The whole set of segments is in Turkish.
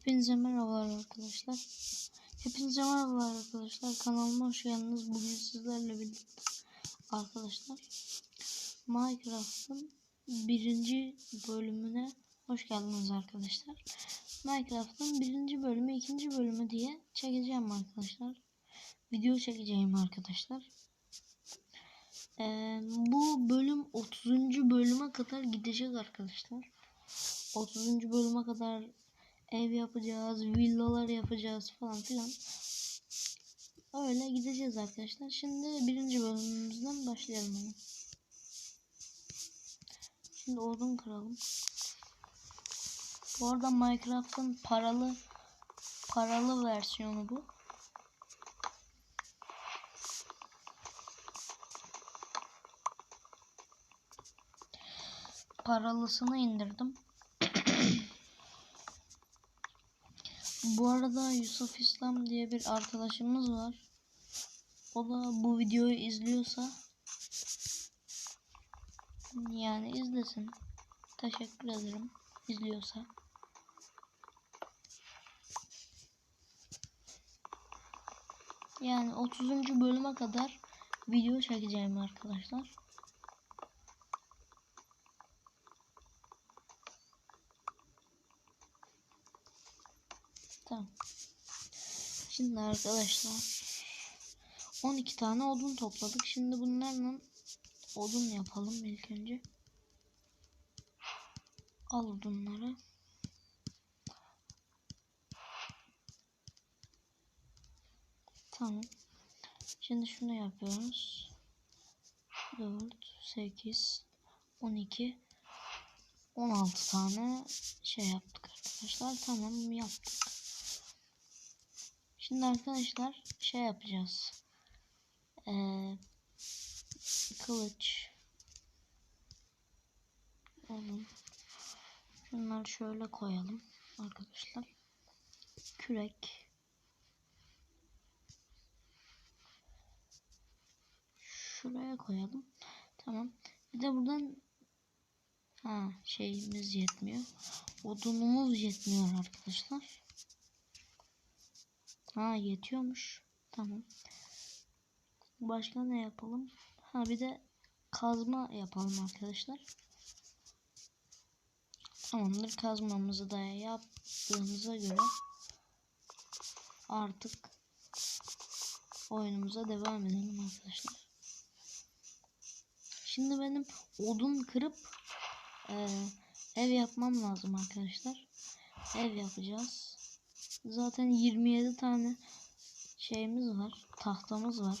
Hepinize merhabalar arkadaşlar. Hepinize merhabalar arkadaşlar. Kanalıma hoş geldiniz. Bugün sizlerle birlikte arkadaşlar Minecraft'ın birinci bölümüne hoş geldiniz arkadaşlar. Minecraft'ın birinci bölümü, ikinci bölümü diye çekeceğim arkadaşlar. Video çekeceğim arkadaşlar. Ee, bu bölüm 30. bölüme kadar gidecek arkadaşlar. 30. bölüme kadar ev yapacağız, villalar yapacağız falan filan. Öyle gideceğiz arkadaşlar. Şimdi birinci bölümümüzden başlayalım. Şimdi odun kıralım. Bu arada Minecraft'ın paralı paralı versiyonu bu. Paralısını indirdim. Bu arada Yusuf İslam diye bir arkadaşımız var. O da bu videoyu izliyorsa yani izlesin. Teşekkür ederim izliyorsa. Yani 30. bölüme kadar video çekeceğim arkadaşlar. Tamam. Şimdi arkadaşlar 12 tane odun topladık. Şimdi bunlarla odun yapalım ilk önce. Al odunları. Tamam. Şimdi şunu yapıyoruz. 4, 8, 12, 16 tane şey yaptık arkadaşlar. Tamam yaptık. Şimdi arkadaşlar şey yapacağız. Ee, kılıç. Oğlum. Şunları şöyle koyalım arkadaşlar. Kürek. Şuraya koyalım. Tamam. Bir de buradan ha şeyimiz yetmiyor. Odunumuz yetmiyor arkadaşlar. Ha yetiyormuş. Tamam. Başka ne yapalım? Ha bir de kazma yapalım arkadaşlar. Tamamdır. Kazmamızı da yaptığımıza göre artık oyunumuza devam edelim arkadaşlar. Şimdi benim odun kırıp e, ev yapmam lazım arkadaşlar. Ev yapacağız. Zaten 27 tane şeyimiz var. Tahtamız var.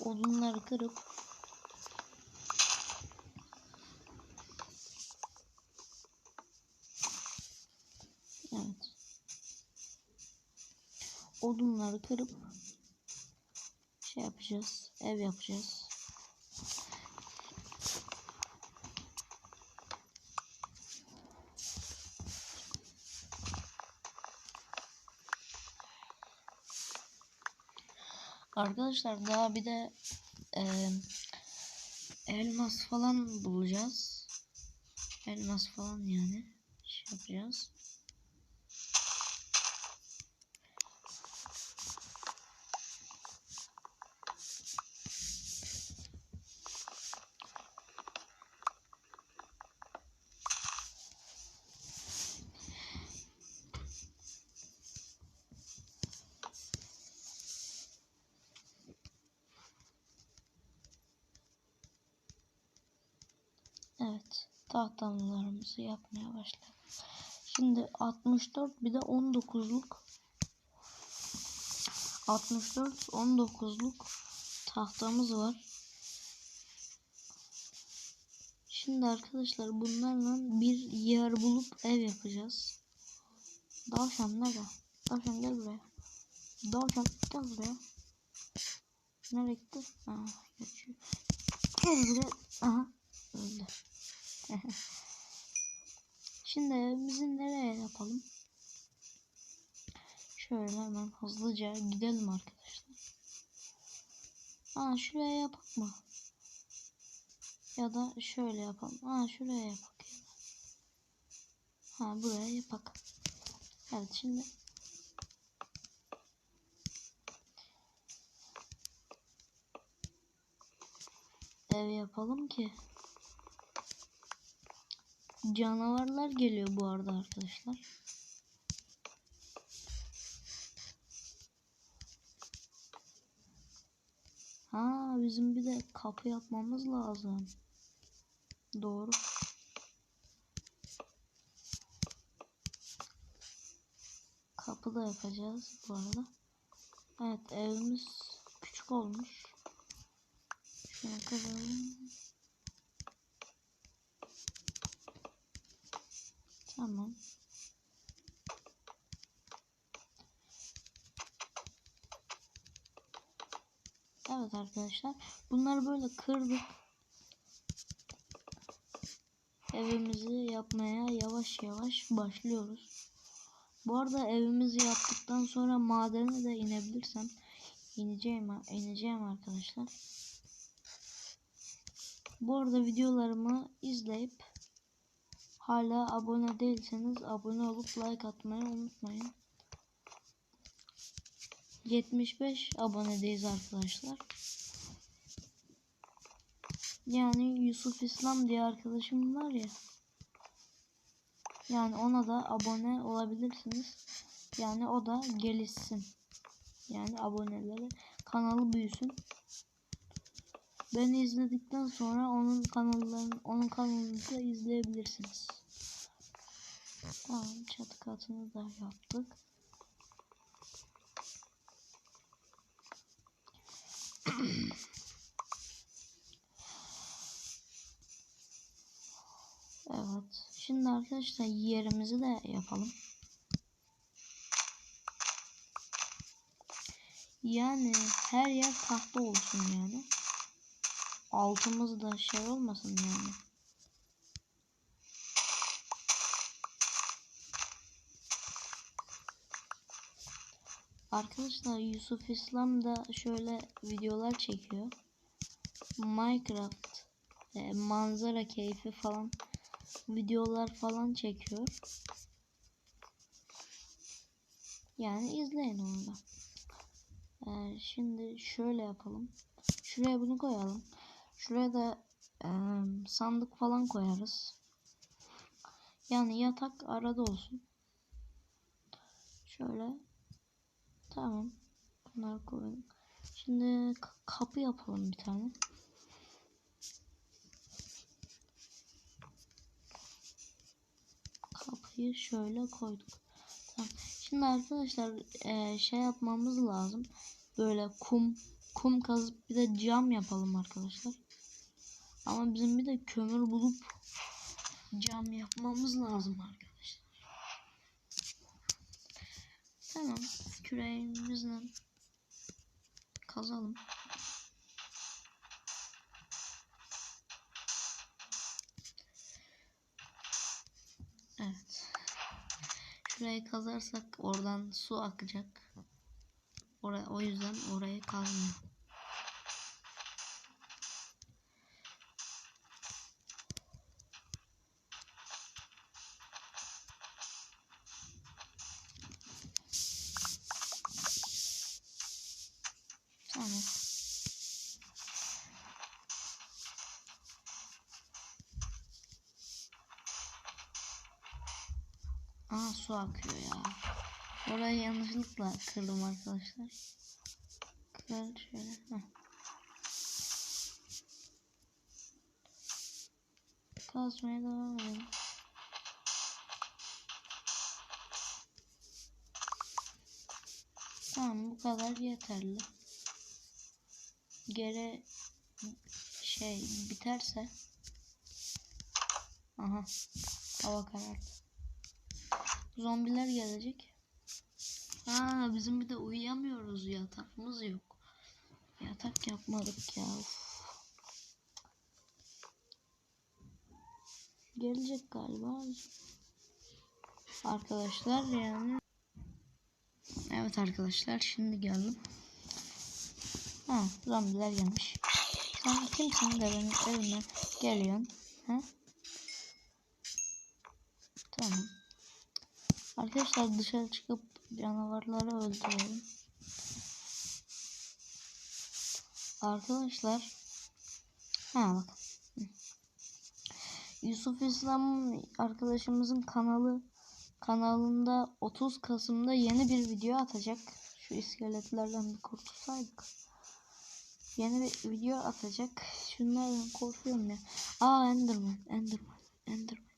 Odunları kırıp Evet. Odunları kırıp şey yapacağız. Ev yapacağız. Arkadaşlar daha bir de e, elmas falan bulacağız. Elmas falan yani şey yapacağız. Evet. Tahtalarımızı yapmaya başladık. Şimdi 64 bir de 19'luk 64 19'luk tahtamız var. Şimdi arkadaşlar bunlarla bir yer bulup ev yapacağız. Davşan nerede? Davşan gel buraya. Davşan gel buraya. Nereye gitti? Aa, geçiyor. Gel buraya. Aha öldü. Şimdi evimizi nereye yapalım? Şöyle hemen hızlıca gidelim arkadaşlar. Aa şuraya yapak mı? Ya da şöyle yapalım. Aa şuraya yapak. Ha buraya yapak. Evet şimdi ev yapalım ki canavarlar geliyor bu arada arkadaşlar. Ha bizim bir de kapı yapmamız lazım. Doğru. Kapı da yapacağız bu arada. Evet evimiz küçük olmuş. Şuna kıralım. Tamam. Evet arkadaşlar. Bunları böyle kırdık. Evimizi yapmaya yavaş yavaş başlıyoruz. Bu arada evimizi yaptıktan sonra madene de inebilirsem ineceğim ineceğim arkadaşlar. Bu arada videolarımı izleyip hala abone değilseniz abone olup like atmayı unutmayın. 75 abonedeyiz arkadaşlar. Yani Yusuf İslam diye arkadaşım var ya. Yani ona da abone olabilirsiniz. Yani o da gelişsin. Yani aboneleri kanalı büyüsün. Beni izledikten sonra onun kanallarını onun kanalını da izleyebilirsiniz. Tamam çatı katını da yaptık. Evet. Şimdi arkadaşlar yerimizi de yapalım. Yani her yer tahta olsun yani. Altımız da şey olmasın yani. Arkadaşlar Yusuf İslam da şöyle videolar çekiyor. Minecraft e, manzara keyfi falan videolar falan çekiyor. Yani izleyin onu da. Ee, şimdi şöyle yapalım. Şuraya bunu koyalım. Şuraya da e, sandık falan koyarız. Yani yatak arada olsun. Şöyle. Tamam. Bunları koyalım. Şimdi kapı yapalım bir tane. Kapıyı şöyle koyduk. Tamam. Şimdi arkadaşlar e, şey yapmamız lazım. Böyle kum kum kazıp bir de cam yapalım arkadaşlar. Ama bizim bir de kömür bulup cam yapmamız lazım arkadaşlar. Tamam. Küreğimizle kazalım. Evet. Şurayı kazarsak oradan su akacak. Oraya, o yüzden orayı kazmıyor. Aa su akıyor ya. Orayı yanlışlıkla kırdım arkadaşlar. Kır şöyle. Heh. Kazmaya devam edelim. Tamam bu kadar yeterli. Geri şey biterse Aha hava karardı. Zombiler gelecek. Ha bizim bir de uyuyamıyoruz yatağımız yok. Yatak yapmadık ya. Uf. Gelecek galiba. Arkadaşlar yani. Evet arkadaşlar şimdi geldim. Ha zombiler gelmiş. Sen kimsin de benim evime geliyorsun? Ha? Tamam. Arkadaşlar dışarı çıkıp canavarları öldürelim. Arkadaşlar. Ha bak. Yusuf İslam arkadaşımızın kanalı kanalında 30 Kasım'da yeni bir video atacak. Şu iskeletlerden bir kurtulsaydık. Yeni bir video atacak. Şunlardan korkuyorum ya. Aa Enderman, Enderman, Enderman.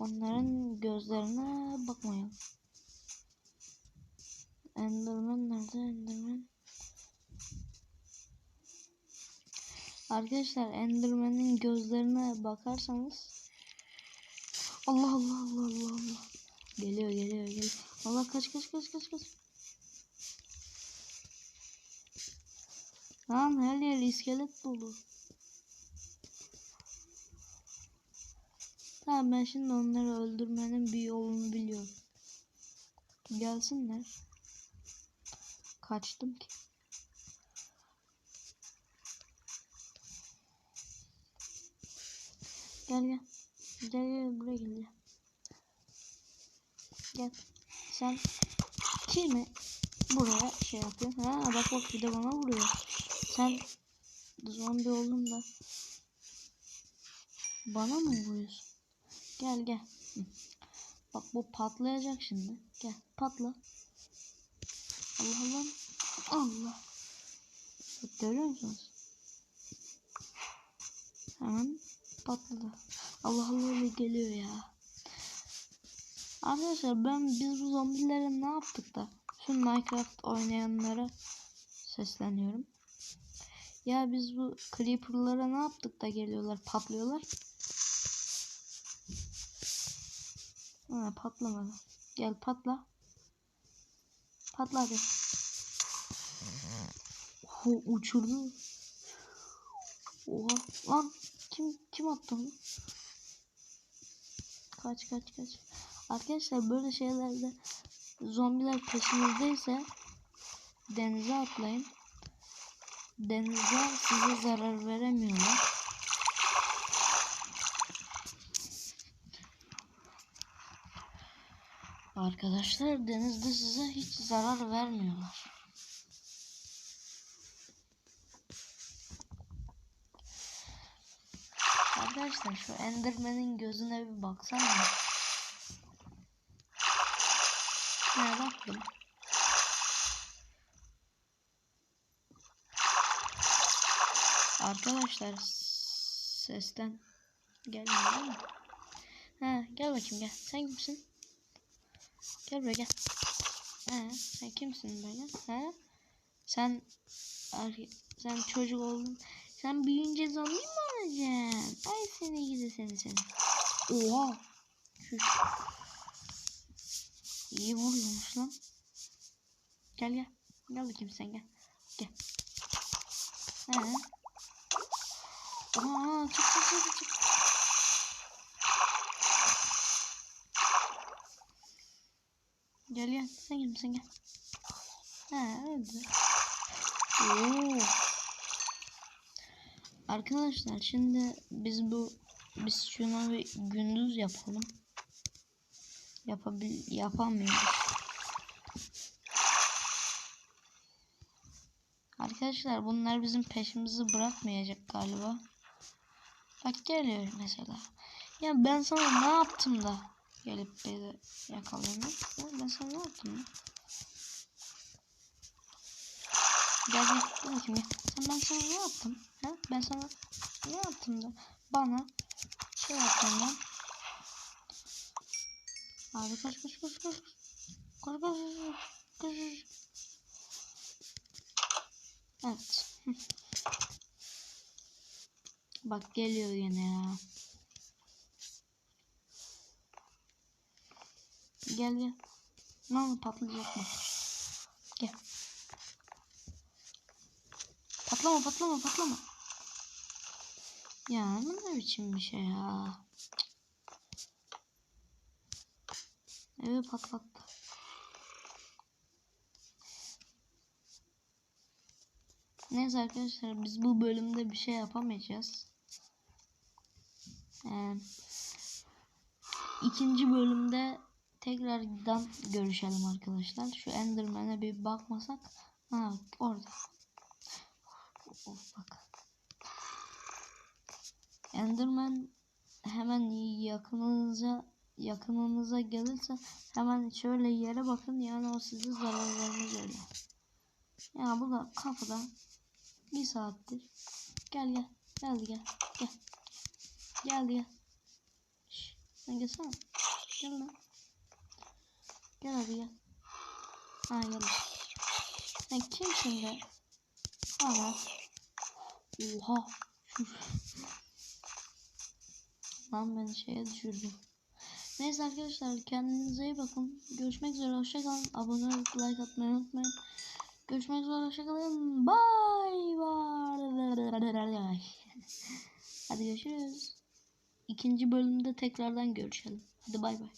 Onların gözlerine bakmayalım. Enderman nerede? Enderman. Arkadaşlar Enderman'in gözlerine bakarsanız Allah Allah Allah Allah Allah. Geliyor geliyor geliyor. Allah kaç kaç kaç kaç kaç. Lan her yer iskelet dolu. Tamam ben şimdi onları öldürmenin bir yolunu biliyorum. Gelsinler. Kaçtım ki. Gel gel. Gel gel buraya gel. Gel. Sen kimi buraya şey yapıyorsun? Ha bak bak bir de bana vuruyor. Sen zombi oldun da bana mı vuruyorsun? Gel gel. Bak bu patlayacak şimdi. Gel patla. Allah Allah. Allah. Görüyor musunuz? Hemen patladı. Allah Allah geliyor ya. Arkadaşlar ben biz bu zombilere ne yaptık da? Şu Minecraft oynayanlara sesleniyorum. Ya biz bu creeper'lara ne yaptık da geliyorlar patlıyorlar. Ha, patlamadı. Gel patla. Patla hadi. Oha, uçurdu. Oha lan kim kim attı onu? Kaç kaç kaç. Arkadaşlar böyle şeylerde zombiler peşinizdeyse denize atlayın. Denizde size zarar veremiyorlar. Arkadaşlar denizde size hiç zarar vermiyorlar. Arkadaşlar şu Enderman'in gözüne bir baksana. Ne baktım. Arkadaşlar sesten gelmiyor değil mi? Ha gel bakayım gel. Sen kimsin? Gel buraya gel. Ha sen kimsin böyle? Ha? Sen sen çocuk oldun. Sen büyüyünce zombi mi olacaksın? Ay seni gidi seni seni. Oha. Şuş. İyi vuruyormuş lan. Gel gel. Gel bakayım sen gel. Gel. Ha. Aa, çık çık çık çık. Gel gel. Sen gel sen gel. Ha öldü. Oo. Arkadaşlar şimdi biz bu biz şuna bir gündüz yapalım. Yapabil yapamıyoruz. Arkadaşlar bunlar bizim peşimizi bırakmayacak galiba. Bak geliyor mesela. Ya ben sana ne yaptım da gelip beni yakaladın? Ben sana ne yaptım? Gel gel dur. Sen ben sana ne yaptım? Ha? Ben sana ne yaptım da bana şey yaptın lan. Abi koş koş koş koş. Koş koş koş. koş. Evet. Bak geliyor yine ya. Gel gel. Ne oldu patlayacak mı? Gel. Patlama patlama patlama. Ya ne biçim bir şey ya. Evi patlattı. Neyse arkadaşlar biz bu bölümde bir şey yapamayacağız. Ee, ikinci bölümde tekrardan görüşelim arkadaşlar. Şu Enderman'e bir bakmasak. Ha orada. Of bak. Enderman hemen yakınınıza yakınınıza gelirse hemen şöyle yere bakın yani o sizi zarar vermez öyle. Ya bu da kapıda bir saattir. Gel gel. Geldi gel. Gel. Geldi gel. Şş, sen gelsene. Gel lan. Gel hadi gel. Ha gel. Sen kimsin be? Ana. Oha. Lan beni şeye düşürdü. Neyse arkadaşlar kendinize iyi bakın. Görüşmek üzere. Hoşçakalın. Abone olup like atmayı unutmayın. Görüşmek üzere. Hoşçakalın. Bye bye. Hadi görüşürüz. İkinci bölümde tekrardan görüşelim. Hadi bay bay.